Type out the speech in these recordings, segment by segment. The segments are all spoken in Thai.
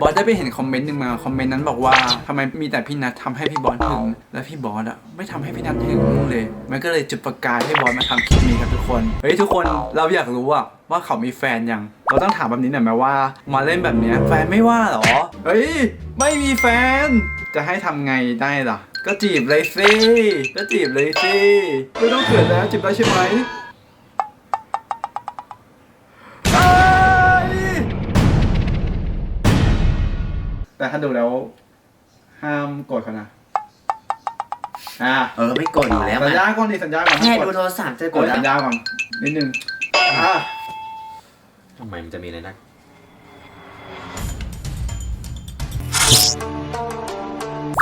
บอสได้ไปเห็นคอมเมนต์หนึ่งมาคอมเมนต์นั้นบอกว่าทำไมมีแต่พี่นัททำให้พี่บอสถึงและพี่บอสอะไม่ทำให้พี่นัทถึงเลย มันก็เลยจุดประกายให้บอสมาทำคลิปนี้ครับทุกคนเฮ้ยทุกคนเราอยากรู้อะว่าเขามีแฟนยัง เราต้องถามแบบนี้หน่อยไหมว่า มาเล่นแบบเนี้ยแฟนไม่ว่าหรอเฮ้ยไม่มีแฟน จะให้ทำไงได้ล่ะ ก็จีบเลยสิก็จีบเลยสิไม่ต้องเขินแล้วจีบได้ใช่ไหม แต่ถ้าดูแล้ว ห้ามกดเขานะอ่าเออไม่กดอยู่แล้วสัญมันญาก่อนดิสัญญาก่อนแค่ห้ามดูกดโทรศัพท์จะกกดดสัญแล้วญาก่อนนิดนึงอ่าทำไมมันจะมีอะไรนัก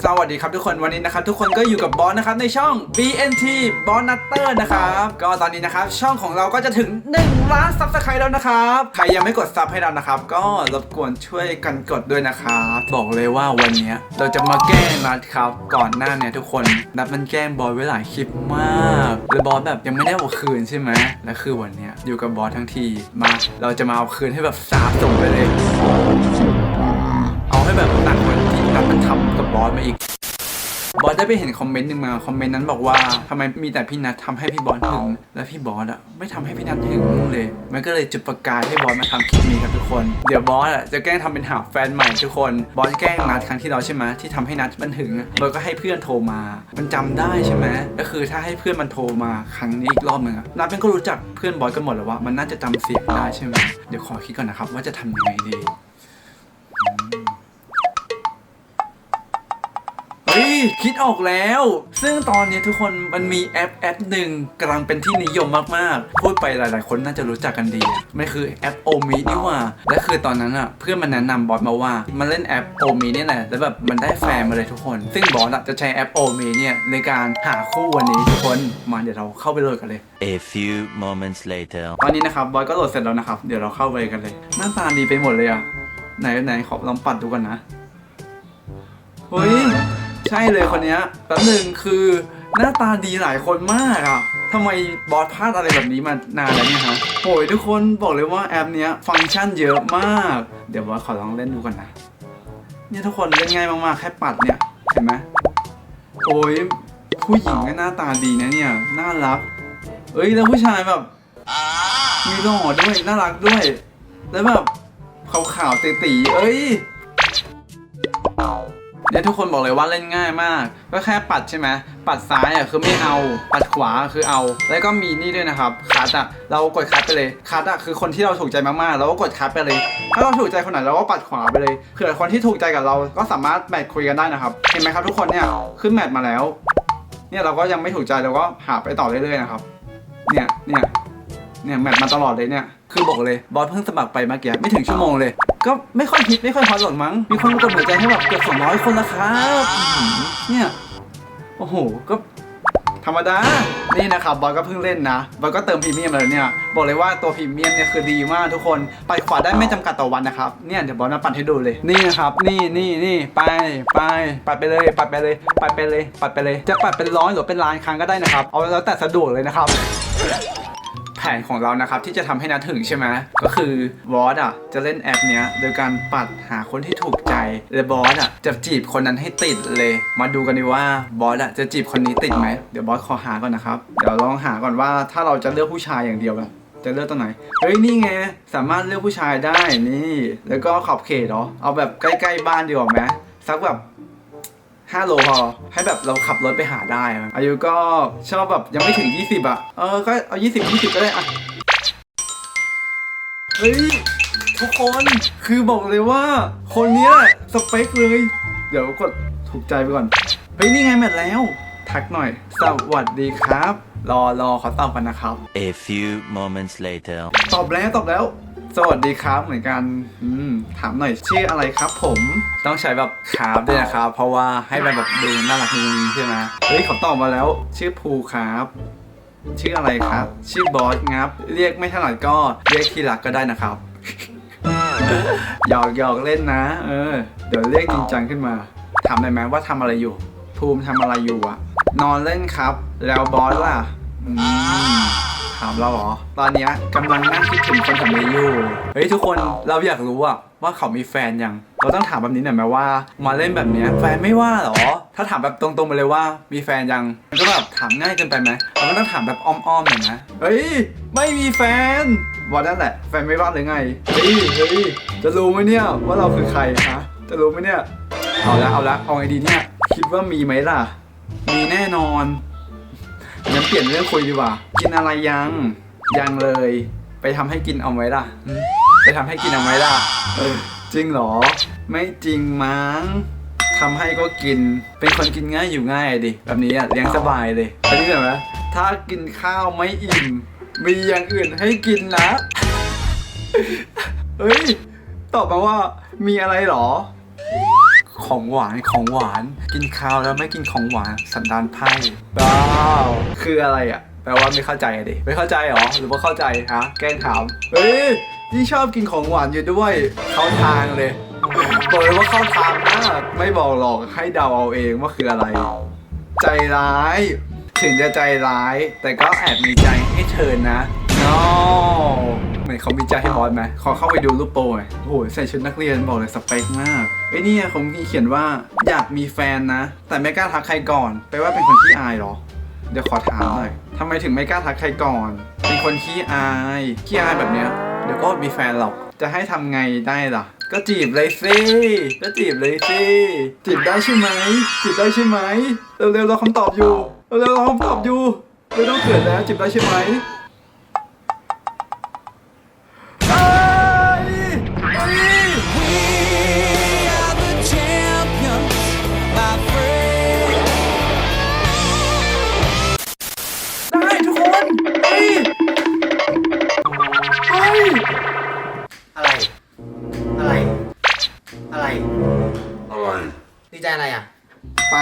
สวัสดีครับทุกคนวันนี้นะครับทุกคนก็อยู่กับบอสนะครับในช่อง BNT บอสนัตเตอร์นะครับก็ตอนนี้นะครับช่องของเราก็จะถึง1ล้านซับสไครต์แล้วนะครับใครยังไม่กดซับให้เรานะครับก็รบกวนช่วยกันกดด้วยนะครับบอกเลยว่าวันนี้เราจะมาแกล้งนัดครับก่อนหน้าเนี่ยทุกคนนัดมันแกล้งบอสไว้หลายคลิปมากเลยบอสแบบยังไม่ได้เอาคืนใช่ไหมและคือวันนี้อยู่กับบอสทั้งทีมาเราจะมาเอาคืนให้แบบสาบส่งไปเลย เอาให้แบบหนักกว่าที่นัดมันทำ บอสมาอีก บอสได้ไปเห็นคอมเมนต์หนึ่งมาคอมเมนต์นั้นบอกว่าทำไมมีแต่พี่นัททำให้พี่บอสถึงและพี่บอสอะไม่ทำให้พี่นัทถึงเลย มันก็เลยจุดประกายให้บอสมาทำคลิปนี้ครับทุกคน เดี๋ยวบอสอะจะแกล้งทำเป็นหาแฟนใหม่ทุกคน บอสแกล้งนัดครั้งที่เราใช่ไหมที่ทำให้นัดมันถึงบอสก็ให้เพื่อนโทรมา มันจำได้ใช่ไหมก็คือถ้าให้เพื่อนมันโทรมาครั้งนี้อีกรอบหนึ่งอะนัดมันก็รู้จักเพื่อนบอสกันหมดแล้วว่ามันน่าจะจำเสียงได้ใช่ไหมเดี๋ยวขอคิดก่อนนะครับว่าจะทำยังไงดี คิดออกแล้ว ซึ่งตอนนี้ทุกคนมันมีแอปแอปหนึ่งกำลังเป็นที่นิยมมากๆ พูดไปหลาย ๆ คนน่าจะรู้จักกันดีอะมันคือแอปโอมีนี่หว่า และคือตอนนั้นอะเพื่อนมันแนะนำบอสมาว่า มันเล่นแอปโอมีนี่แหละแล้วแบบมันได้แฟนมาเลยทุกคน ซึ่งบอสอะจะใช้แอปโอมีเนี่ยในการหาคู่วันนี้ทุกคนมาเดี๋ยวเราเข้าไปเลยกันเลย A few moments later. ตอนนี้นะครับบอยก็โหลดเสร็จแล้วนะครับเดี๋ยวเราเข้าไปกันเลย หน้าตาดีไปหมดเลยอะไหนไหนขอลองปัดดูกันนะเฮ้ย ใช่เลยคนเนี้ยแป๊บหนึ่งคือหน้าตาดีหลายคนมากอะทำไมบอสพลาดอะไรแบบนี้มานานแล้วเนี่ยฮะโอ้ยทุกคนบอกเลยว่าแอปเนี้ยฟังก์ชันเยอะมาก เดี๋ยวบอสขอลองเล่นดูกันนะ เนี่ยทุกคนเล่นง่ายมากๆ แค่ปัดเนี่ย เห็นไหมโอ้ยผู้หญิงก็หน้าตาดีนะเนี่ย น่ารัก เอ้ยแล้วผู้ชายแบบ มีหล่อด้วย น่ารักด้วย แล้วแบบขาวๆตีๆเอ้ย เนี่ยทุกคนบอกเลยว่าเล่นง่ายมาก ก็แค่ปัดใช่ไหมปัดซ้ายอะคือไม่เอา ปัดขวาคือเอา แล้วก็มีนี่ด้วยนะครับคัดอะเรากดคัดไปเลยคัดอะคือคนที่เราถูกใจมากๆเราก็กดคัดไปเลย ถ้าเราถูกใจคนไหนเราก็ปัดขวาไปเลยเผื่อคนที่ถูกใจกับเราก็สามารถแมทคุยกันได้นะครับเห็นไหมครับทุกคนเนี่ยขึ้นแมทมาแล้ว เนี่ยเราก็ยังไม่ถูกใจเราก็หาไปต่อเรื่อยๆนะครับเนี่ยเนี่ยเนี่ยแมทมาตลอดเลยเนี่ย คือบอกเลยบอสเพิ่งสมัครไปเมื่อกี้ไม่ถึงชั่วโมงเลย ก็ไม่ค่อยฮิตไม่ค่อยฮอตหรอกมั้ง มีคนมากดหัวใจให้แบบเกือบ200 คนแล้วครับเนี่ย โอ้โห ก็ธรรมดา นี่นะครับบอสก็เพิ่งเล่นนะ บอสก็เติมพรีเมียมเลยเนี่ย บอกเลยว่าตัวพรีเมียมเนี่ยคือดีมากทุกคน ไปขวาได้ไม่จำกัดต่อวันนะครับ เนี่ยเดี๋ยวบอสมาปั่นให้ดูเลย นี่นะครับ นี่นี่นี่ไปไปปัดไปเลยปัดไปเลยปัดไปเลยปัดไปเลย จะปัดเป็นร้อยหรือเป็นล้านครั้งก็ได้นะครับ เอาแล้วแต่สะดวกเลยนะครับ แผนของเรานะครับที่จะทำให้นัดถึงใช่ไหมก็คือ บอสอะจะเล่นแอปเนี้ยโดยการปัดหาคนที่ถูกใจ และบอสอะจะจีบคนนั้นให้ติดเลย มาดูกันดีว่าบอสอะจะจีบคนนี้ติดไหมเดี๋ยวบอสขอหาก่อนนะครับ เดี๋ยวลองหาก่อนว่าถ้าเราจะเลือกผู้ชายอย่างเดียวอะจะเลือกตัวไหน เฮ้ย นี่ไง สามารถเลือกผู้ชายได้นี่ แล้วก็ขอบเขตเหรอ เอาแบบใกล้ ๆ บ้านดีกว่าไหมสักแบบ 5 โลพอ ให้แบบเราขับรถไปหาได้อะอายุก็ชอบแบบยังไม่ถึง 20 อะ เออ ก็เอา 20 20 ก็ได้อะ เฮ้ย ทุกคน คือบอกเลยว่า คนเนี้ยสเปคเลย เดี๋ยวกดถูกใจไปก่อน เฮ้ย นี่ไงแมทแล้ว ทักหน่อย สวัสดีครับ รอรอขอตอบกันนะครับ A few moments later. ตอบแล้วตอบแล้ว สวัสดีครับเหมือนกันอืมถามหน่อยชื่ออะไรครับผมต้องใช้แบบครับด้วยนะครับ เพราะว่าให้มันแบบดูน่ารักนิดนึงใช่ไหมเฮ้ยเขาตอบมาแล้ว ชื่อภูครับ ชื่ออะไรครับ ชื่อบอสงับ เรียกไม่ถนัดก็เรียกที่รักก็ได้นะครับหยอกหยอกเล่นนะ เออ เดี๋ยวเรียกจริงจังขึ้นมาถามได้ไหมว่าทำอะไรอยู่ ภูมิทำอะไรอยู่อะนอนเล่นครับ แล้วบอสล่ะอืม ถามเราเหรอ ตอนเนี้ยกำลังนั่งคิดถึงคนคนนี้อยู่เฮ้ยทุกคนเราอยากรู้อะว่าเขามีแฟนยัง เราต้องถามแบบนี้หน่อยไหมว่า มาเล่นแบบเนี้ยแฟนไม่ว่าเหรอ ถ้าถามแบบตรงๆไปเลยว่ามีแฟนยังมันก็แบบถามง่ายเกินไปไหมเราก็ต้องถามแบบอ้อมๆหน่อยนะเฮ้ยไม่มีแฟนบอกนั่นแหละแฟนไม่ว่าหรือไงเฮ้ยเฮ้ยจะรู้ไหมเนี่ยว่าเราคือใครฮะจะรู้ไหมเนี่ยเอาละเอาละเอาไงดีเนี่ยคิดว่ามีไหมล่ะ มีแน่นอน งั้นเปลี่ยนเรื่องคุยดีกว่า กินอะไรยัง ยังเลย ไปทำให้กินเอาไว้ล่ะ ไปทำให้กินเอาไว้ล่ะ จริงเหรอ ไม่จริงมั้งทำให้ก็กิน เป็นคนกินง่ายอยู่ง่ายดิ แบบนี้อะเลี้ยงสบายเลยอันนี้เห็นไหมถ้ากินข้าวไม่อิ่ม มีอย่างอื่นให้กินนะ เฮ้ย ตอบมาว่ามีอะไรเหรอ ของหวานของหวาน กินข้าวแล้วไม่กินของหวานสันดานไพ่ว้าวคืออะไรอะแปลว่าไม่เข้าใจอะดิไม่เข้าใจเหรอหรือว่าเข้าใจฮะแกล้งถามเฮ้ยนี่ชอบกินของหวานอยู่ด้วยเข้าทางเลยบอกเลยว่าเข้าทางมากไม่บอกหรอกให้เดาเอาเองว่าคืออะไร ใจร้าย ถึงจะใจร้าย แต่ก็แอบมีใจให้เธอนะน้อ เหมือนเขามีใจให้บอสไหมขอเข้าไปดูรูปโปรหน่อยโอ้โหใส่ชุดนักเรียนบอกเลยสเปคมากไอ้เนี่ยเขามีเขียนว่าอยากมีแฟนนะ แต่ไม่กล้าทักใครก่อนแปลว่าเป็นคนที่อายเหรอ เดี๋ยวขอถามหน่อยทำไมถึงไม่กล้าทักใครก่อน เป็นคนขี้อายขี้อายแบบเนี้ยเดี๋ยวก็มีแฟนหรอกจะให้ทำไงได้ล่ะ ก็จีบเลยสิก็จีบเลยสิจีบได้ใช่ไหมจีบได้ใช่ไหมเร็วๆราคำตอบอยู่เร็วๆราคำตอบอยู่ไม่ต้องเขินแล้วจีบได้ใช่ไหม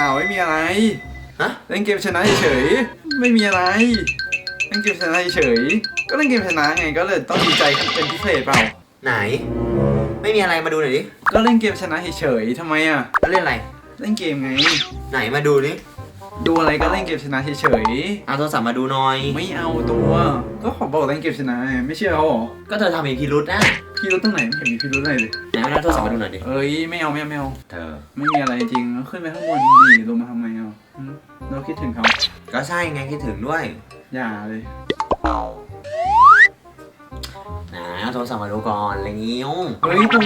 าไม่มีอะไรฮะเล่นเกมชนะเฉยๆไม่มีอะไรเล่นเกมชนะเฉยๆก็เล่นเกมชนะไงก็เลยต้องดีใจเป็นพิเศษเปล่า ไหน ไม่มีอะไรมาดูหน่อยดิก็เล่นเกมชนะเฉยๆทำไมอะแล้วเล่นอะไร เล่นเกมไง ไหนมาดูดิดูอะไรก็เล่นเกมชนะเฉยเอาโทรศัพท์มาดูหน่อย ๆไม่เอาตัว ก็ขอบอกเล่นเกมชนะไงไม่เชื่อเขาเหรอก็เธอทำเองพิรุษนะพี่รู้ตรงไหนไม่เห็นมีพี่รู้อะไรเลย ไหนมาเอาโทรศัพท์มาดูหน่อยดิ เอ้ยไม่เอาไม่เอาไม่เอาเธอ ไม่มีอะไรจริงขึ้นไปข้างบนดิลงมาทำไมอะอืมเราคิดถึงเขาก็ใช่ไงคิดถึงด้วยอย่าเลย นะเอาโทรศัพท์มาดูก่อนอะไรเงี้ยเฮ้ยตัว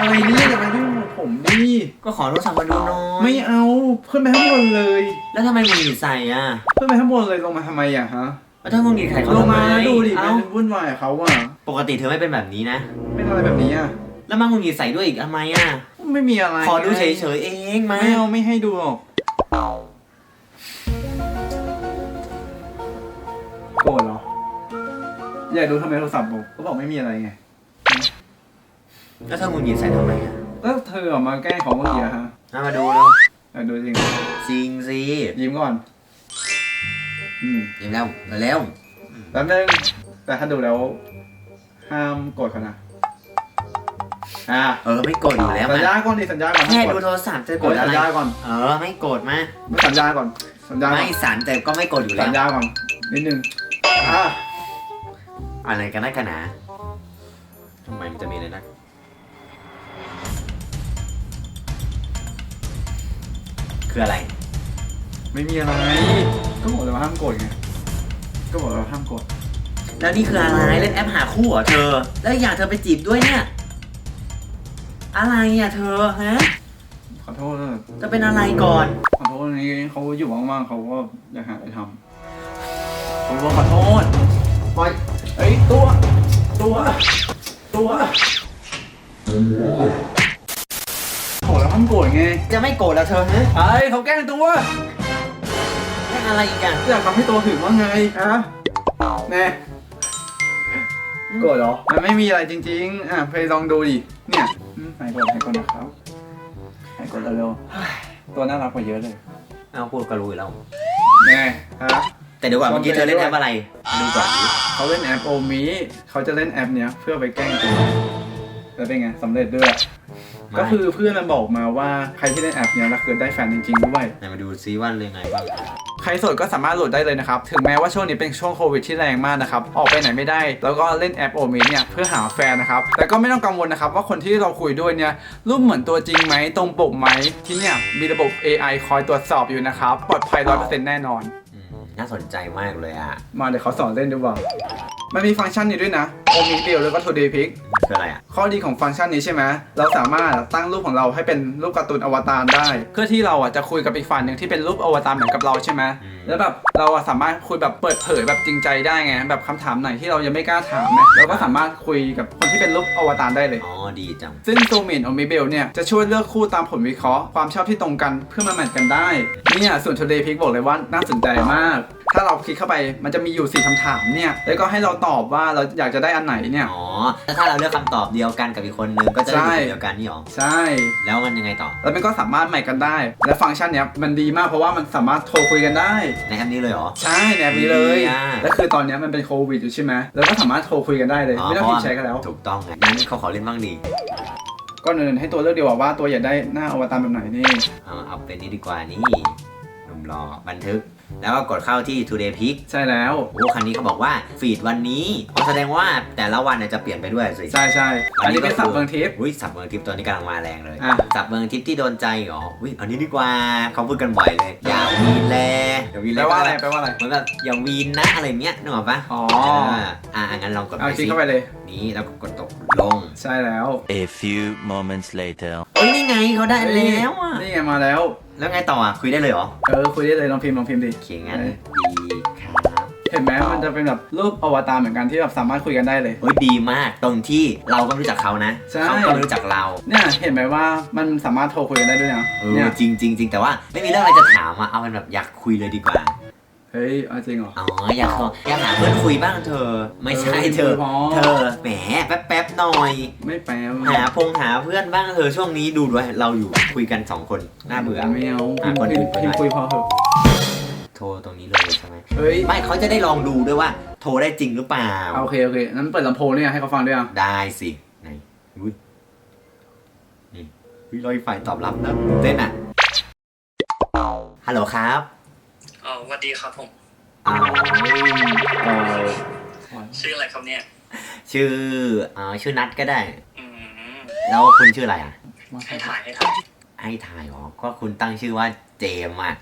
อะไรเนี่ยอย่ามายุ่งกับผมดิก็ขอโทรศัพท์มาดูหน่อยไม่เอาขึ้นไปข้างบนเลย แล้วทำไมมึงหนีใส่อะขึ้นไปข้างบนเลยลงมาทำไมอะฮะแล้วถ้ามึงหนีใส่เขาลงทำไมมาดูดิเอ้าเป็นวุ่นวายกับเขาอะปกติเธอไม่เป็นแบบนี้นะ เป็นอะไรแบบนี้อะ แล้วมามึงหนีใส่ด้วยอีกทำไมอะ ไม่มีอะไรขอดูเฉยๆเองมา ไม่เอาไม่ให้ดูหรอกโกรธเหรอ อยากดูทำไมโทรศัพท์ผมก็บอกไม่มีอะไรไง แล้วถ้ามึงหนีใส่ทำไมอะแล้วเธอออกมาแกล้งเขาเมื่อกี้อะฮะเอามาดูเร็วอยากดูจริง จริงสิยิ้มก่อน อืมเดี๋ยวแล้วเร็วแป๊บนึงแต่ถ้าดูแล้ว ห้ามกดเขานะ อ่าเออไม่กดอยู่แล้วสัญญามาก่อนดิสัญญาก่อนแค่ห้ามกดูดโทรศัพท์จะกกดดอะสัญไรญาก่อนเออไม่กดมาสัญญาก่อนสัญญาก่ไม่อนสันแต่ก็ไม่กดอยู่แล้สัวญญาก่อนนิดนึงอ่าอะไรกันนักกันหนาทำไมมันจะมีอะไรนักคืออะไร ไม่มีอะไร ก็บอกเลยว่าห้ามกดไงก็บอกเลยว่าห้ามกดแล้วนี่คืออะไรเล่นแอปหาคู่เหรอเธอ แล้วอยากเธอไปจีบด้วยเนี่ย อะไรอะเธอฮะขอโทษนะจะเป็นอะไรก่อน ขอโทษนี้เขาอยู่ว่างๆเขาก็อยากหาอะไรทำผมก็ขอโทษปล่อยเอ้ยตัว ตัว ตัวโหแล้วห้ามโกรธไงจะไม่โกรธแล้วเธอฮะไอ้เขาแกล้งตัวเล่นอะไรอีกอะอยากทำให้ตัวถึงว่าไงอะแน่โกรธเหรอมันไม่มีอะไรจริง ๆ อะไปลองดูดิเนี่ยอืม หายกดหายกดนะครับหายกดเร็วๆตัวน่ารักกว่าเยอะเลยเอาพูดก็รู้อยู่แล้วแน่ฮะแต่เดี๋ยวก่อนเมื่อกี้เธอเล่นแอปอะไรดูก่อนดิเขาเล่นแอปโอมิเขาจะเล่นแอปเนี้ยเพื่อไปแกล้งตัว แล้วเป็นไงสำเร็จด้วยมก็คือเพื่อนมันบอกมาว่าใครที่เล่นแอปเนี้ยแล้วคือได้แฟนจริงๆด้วย ไหนมาดูซิว่าเรื่องไงบ้าง ใครโสดก็สามารถโหลดได้เลยนะครับ ถึงแม้ว่าช่วงนี้เป็นช่วงโควิดที่แรงมากนะครับ ออกไปไหนไม่ได้ แล้วก็เล่นแอปโอมิเนี่ยเพื่อหาแฟนนะครับ แต่ก็ไม่ต้องกังวลนะครับว่าคนที่เราคุยด้วยเนี่ยรูปเหมือนตัวจริงไหมตรงปกไหมที่เนี่ยมีระบบ AI คอยตรวจสอบอยู่นะครับปลอดภัย100%แน่นอน อืมน่าสนใจมากเลยอะ มาเดี๋ยวเขาสอนเล่นดูว่า มันมีฟังก์ชันนี้ด้วยนะโอมิเดียวแล้วก็โทเดพิกคืออะไรอะ ข้อดีของฟังก์ชันนี้ใช่ไหมเราสามารถตั้งรูปของเราให้เป็นรูปการ์ตูนอวตารได้ เพื่อที่เราอะจะคุยกับอีกฝ่ายหนึ่งที่เป็นรูปอวตารเหมือนกับเราใช่ไหมอืมแล้วแบบเราอะสามารถคุยแบบเปิดเผยแบบจริงใจได้ไง แบบคำถามไหนที่เรายังไม่กล้าถามนะเราก็สามารถคุยกับคนที่เป็นรูปอวตารได้เลย อ๋อ ดีจัง ซึ่งตัวเมนของมิเบลเนี่ยจะช่วยเลือกคู่ตามผลวิเคราะห์ความชอบที่ตรงกันเพื่อมาแมทกันได้ เนี่ยส่วน Today Pick บอกเลยว่าน่าสนใจมาก ถ้าเราคลิกเข้าไปมันจะมีอยู่ 4คำถามเนี่ย แล้วก็ให้เราตอบว่าเราอยากจะได้อันไหนเนี่ย อ๋อแล้วถ้าเราเลือกคำตอบเดียวกันกับอีกคนนึงก็จะได้ใช่อยู่เดียวกันนี่หรอใช่ แล้วมันยังไงต่อแล้วมันก็สามารถใหม่กันได้ และฟังก์ชันเนี้ยมันดีมากเพราะว่ามันสามารถโทรคุยกันได้ ในแอปนี้เลยเหรอ ใช่ในแอปนี้เลยดีอะ แล้วคือตอนเนี้ยมันเป็นโควิดอยู่ใช่ไหมแล้วก็สามารถโทรคุยกันได้เลย ไม่ต้องพิมพ์แชทกันแล้ว ถูกต้องไงงั้นเขาขอเล่นบ้างดีก็เนินให้ตัวเลือกดีกว่าว่าตัวอยากได้หน้าอวตารแบบไหนนี่ เอาเอาเป็นนี้ดีกว่านี่หนุ่มรอบันทึก แล้วก็กดเข้าที่ Today Pick ใช่แล้ว โอ้คันนี้เขาบอกว่าฟีดวันนี้อ๋อแสดงว่าแต่ละวันเนี่ยจะเปลี่ยนไปด้วยสิ ใช่ใช่อันนี้เป็นสับเมืองทิพย์อุ้ยสับเมืองทิพย์ตัวนี้กำลังมาแรงเลยอะ สับเมืองทิพย์ที่โดนใจเหรออุ้ยอันนี้ดีกว่าเขาพูดกันบ่อยเลยอย่าวีนแลอย่าวีนแลแปลว่าอะไรก็แปลว่าอะไร เหมือนแบบอย่าวีนนะอะไรเงี้ยนึกออกปะอ๋ออ่าอ่างั้นลองกดเอาไปคลิกสิเข้าไปเลยนี้แล้วก็กดตกลง ใช่แล้ว A few moments later. เอ้ยนี่ไงเขาได้แล้วอะ นี่ไงมาแล้ว แล้วไงต่ออะ คุยได้เลยเหรอ เออคุยได้เลยลองพิมพ์ลองพิมพ์ดิโอเคงั้นเออดีครับ เห็นไหมมันจะเป็นแบบรูปอวตารเหมือนกันที่แบบสามารถคุยกันได้เลย เฮ้ยดีมากตรงที่เราก็ไม่รู้จักเขานะใช่ เขาก็ไม่รู้จักเราเนี่ยเห็นไหมว่ามันสามารถโทรคุยกันได้ด้วยนะเออเนี่ยจริงจริงจริงแต่ว่าไม่มีเรื่องอะไรจะถามอะเอาเป็นแบบอยากคุยเลยดีกว่า เฮ้ยเอาจริงเหรอ อ๋ออยากขออยากหาเพื่อนคุยบ้างเธอ ไม่ใช่เออเธอคุยพอเธอแหมแป๊บแป๊บๆหน่อย ไม่แปลหาพงหาเพื่อนบ้างเธอช่วงนี้ดูด้วยเราอยู่คุยกันสองคนน่าเบื่อไม่เอาหาคนอื่นพิมพ์ไปคุยพอเถอะ โทรตรงนี้เลยใช่ไหมเฮ้ยไม่เขาจะได้ลองดูด้วยว่า โทรได้จริงหรือเปล่า เอาโอเคโอเคนั้นเปิดลำโพงเนี่ยให้เขาฟังด้วยอะได้สิไหนอุ้ยนี่วิลอยไฟตอบรับแล้วตื่นเต้นอะฮัลโหลครับ อ๋อสวัสดีครับผมอ้าวเอ่อชื่ออะไรครับเนี่ย ชื่ออ่าชื่อนัดก็ได้ อืม แล้วคุณชื่ออะไรอะ ให้ถ่ายให้ถ่าย ให้ถ่ายเหรอก็คุณตั้งชื่อว่าเจมส์อะ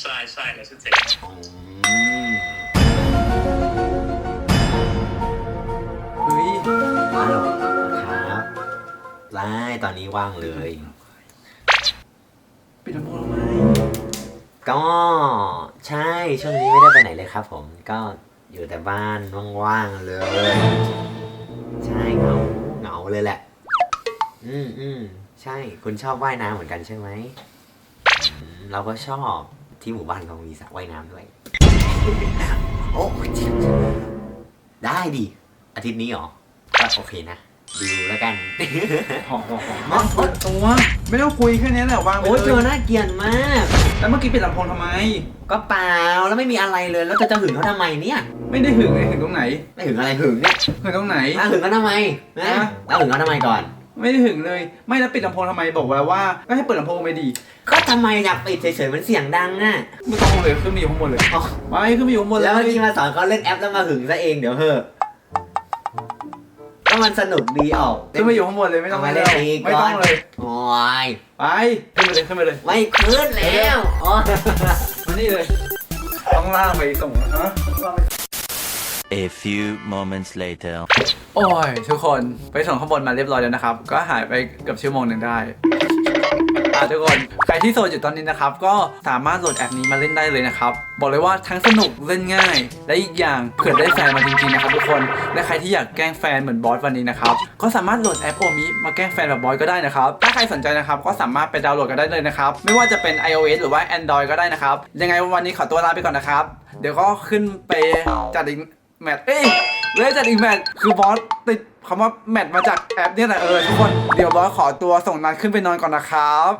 ใช่ใช่แล้วชื่อเจอืมเฮ้ยฮัลโหลครับได้ตอนนี้ว่างเลย ปิดลำโพงทำไม ก็ใช่ช่วงนี้ไม่ได้ไปไหนเลยครับ ผมก็อยู่แต่บ้านว่างๆเลย ใช่เหงาเหงาเลยแหละ อืมอืมใช่ คุณชอบว่ายน้ำเหมือนกันใช่ไหมอืมเราก็ชอบที่หมู่บ้านเรามีสระว่ายน้ำด้วย โอ้ได้ดิอาทิตย์นี้เหรอก็โอเคนะ ดูแล้วกัน หอมหอมหอมมาเปิดตัว ไม่ต้องคุยแค่นี้แหละวางไปโอ้ยเลเธอยน่าเกลียดมาก แล้วเมื่อกี้ปิดลำโพงทำไม ก็เปล่าแล้วไม่มีอะไรเลย แล้วเธอจะหึงเขาทำไมเนี่ยไม่ได้หึงเลยหึงตรงไหนไม่หึงอะไรหึงเนี่ยหึงตรงไหน แล้วหึงเขาทำไมนะฮะ แล้วหึงเขาทำไมก่อน ไม่ได้หึงเลย ไม่แล้วปิดลำโพงทำไมบอกไว้ว่าก็ให้เปิดลำโพงไปดีก็ทำไมอยากปิดเฉยๆมันเสียงดังอะไม่ต้องเลยขึ้นมาอยู่ข้างบนเลยอ๋อไปขึ้นมาอยู่ข้างบนเลแล้วยเมื่อกี้มาสอนเขาเล่นแอปแล้วมาหึงซะเองเดี๋ยวเถอะ ก็มันสนุกดีออกขึ้นมาอยู่ข้างบนเลยไม่ต้องเอามาเลเล่ยนอีกไม่ต้องก่อนเลยโอ้ยไปขึ้นไปเลยขึ้นไปเลยไม่ขึ้นแล้วอ๋อมานี่เลยต้องล่างไปส่งฮะต้องล่างไป A few moments later. โอ้ยทุกคนไปส่งข้างบนมาเรียบร้อยแล้วนะครับ ก็หายไปเกือบชั่วโมงหนึ่งได้ อะทุกคน ใครที่โสดอยู่ตอนนี้นะครับ ก็สามารถโหลดแอปนี้มาเล่นได้เลยนะครับ บอกเลยว่าทั้งสนุกเล่นง่าย และอีกอย่างเผื่อได้แฟนมาจริงๆนะครับทุกคน และใครที่อยากแกล้งแฟนเหมือนบอสวันนี้นะครับ ก็สามารถโหลดแอปโอมิมาแกล้งแฟนแบบบอสก็ได้นะครับ ถ้าใครสนใจนะครับก็สามารถไปดาวน์โหลดกันได้เลยนะครับ ไม่ว่าจะเป็น iOS หรือว่า Android ก็ได้นะครับ ยังไงวันนี้ขอตัวลาไปก่อนนะครับ เดี๋ยวก็ขึ้นไปจัดอีกแมตช์เอ้ยเล่นจัดอีกแมตช์คือบอสติด คำว่าแมทมาจากแอปเนี่ยแหละเออทุกคน เดี๋ยวบอสขอตัวส่งนัดขึ้นไปนอนก่อนนะครับ